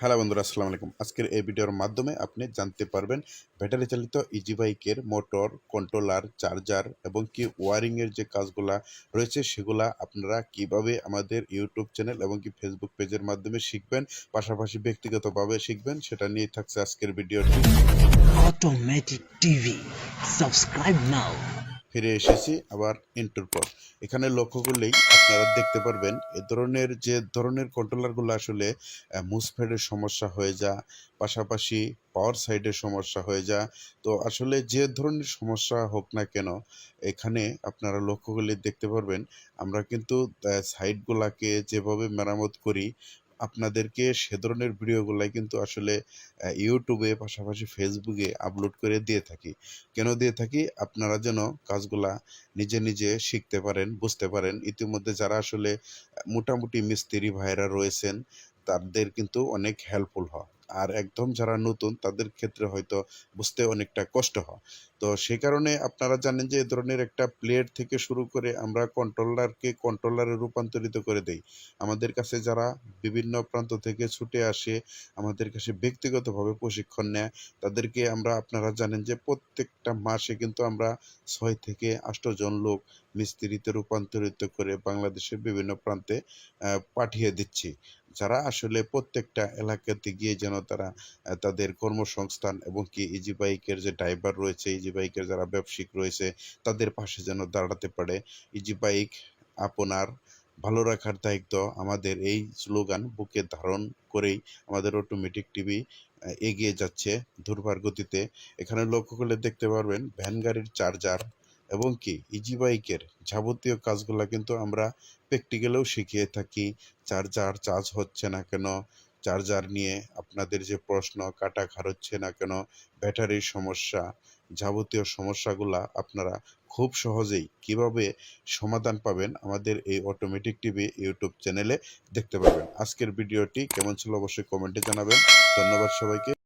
Hello বন্ধুরা, আসসালামু আলাইকুম আজকের এই ভিডিওর মাধ্যমে আপনি জানতে পারবেন, ব্যাটারি চালিত ইজি বাইকের মোটর কন্ট্রোলার চার্জার এবং কি ওয়ারিংয়ের যে কাজগুলা রয়েছে সেগুলা আপনারা কীভাবে আমাদের ইউটিউব চ্যানেল এবং কি ফেসবুক পেজের মাধ্যমে শিখবেন, পাশাপাশি ব্যক্তিগতভাবে শিখবেন, সেটা নিয়ে থাকছে আজকের ভিডিওটি Automatic TV. Subscribe now. ফিরে এসেছি আবার ইন্টুর পর। এখানে লক্ষ্য করলেই আপনারা দেখতে পারবেন এ ধরনের যে ধরনের কন্ট্রোলারগুলো আসলে মুসফেডের সমস্যা হয়ে যা, পাশাপাশি পাওয়ার সাইডের সমস্যা হয়ে যা। তো আসলে যে ধরনের সমস্যা হোক না কেন, এখানে আপনারা লক্ষ্য করলে দেখতে পারবেন আমরা কিন্তু সাইডগুলাকে যেভাবে মেরামত করি আপনাদেরকে সে ধরনের ভিডিওগুলাই কিন্তু আসলে ইউটিউবে পাশাপাশি ফেসবুকে আপলোড করে দিয়ে থাকি। কেন দিয়ে থাকি? আপনারা যেন কাজগুলা নিজে নিজে শিখতে পারেন, বুঝতে পারেন। ইতিমধ্যে যারা আসলে মোটামুটি মিস্ত্রি ভাইরা রয়েছেন তাদের কিন্তু অনেক হেল্পফুল হয়। আর একদম যারা নতুন, তাদের ক্ষেত্রে হয়তো বুঝতে অনেকটা কষ্ট হয়। তো সে কারণে আপনারা জানেন যে, এ ধরনের একটা প্লেট থেকে শুরু করে আমরা কন্ট্রোলারকে কন্ট্রোলারে রূপান্তরিত করে দেই। আমাদের কাছে যারা বিভিন্ন প্রান্ত থেকে ছুটে আসে, আমাদের কাছে ব্যক্তিগতভাবে প্রশিক্ষণ নেয়, তাদেরকে আমরা, আপনারা জানেন যে, প্রত্যেকটা মাসে কিন্তু আমরা ছয় থেকে আষ্ট জন লোক মিস্ত্রিতে রূপান্তরিত করে বাংলাদেশের বিভিন্ন প্রান্তে পাঠিয়ে দিচ্ছি। যারা আসলে প্রত্যেকটা এলাকাতে গিয়ে যেন তারা তাদের কর্মসংস্থান এবং কি ইজি বাইকের যে ড্রাইভার রয়েছে ইজি বাইকের যারা ব্যবসায়িক রয়েছে, তাদের পাশে যেন দাঁড়াতে পারে। ইজি বাইক আপনার ভালো রাখার দায়িত্ব আমাদের এই স্লোগান বুকে ধারণ করেই আমাদের অটোমেটিক টিভি এগিয়ে যাচ্ছে দুর্বার গতিতে। এখানে লক্ষ্য করলে দেখতে পারবেন, ভ্যান গাড়ির চার্জার এবং কি ইজি বাইকের যাবতীয় কাজগুলো কিন্তু আমরা প্র্যাকটিক্যালেও শিখিয়ে থাকি। চার্জার চার্জ হচ্ছে না কেন চার্জার নিয়ে আপনাদের যে প্রশ্ন, কাটা খারচ্ছে না কেন, ব্যাটারির সমস্যা, যাবতীয় সমস্যাগুলা আপনারা খুব সহজেই কীভাবে সমাধান পাবেন আমাদের এই অটোমেটিক টিভি ইউটিউব চ্যানেলে দেখতে পাবেন আজকের ভিডিওটি কেমন ছিল অবশ্যই কমেন্টে জানাবেন। ধন্যবাদ সবাইকে।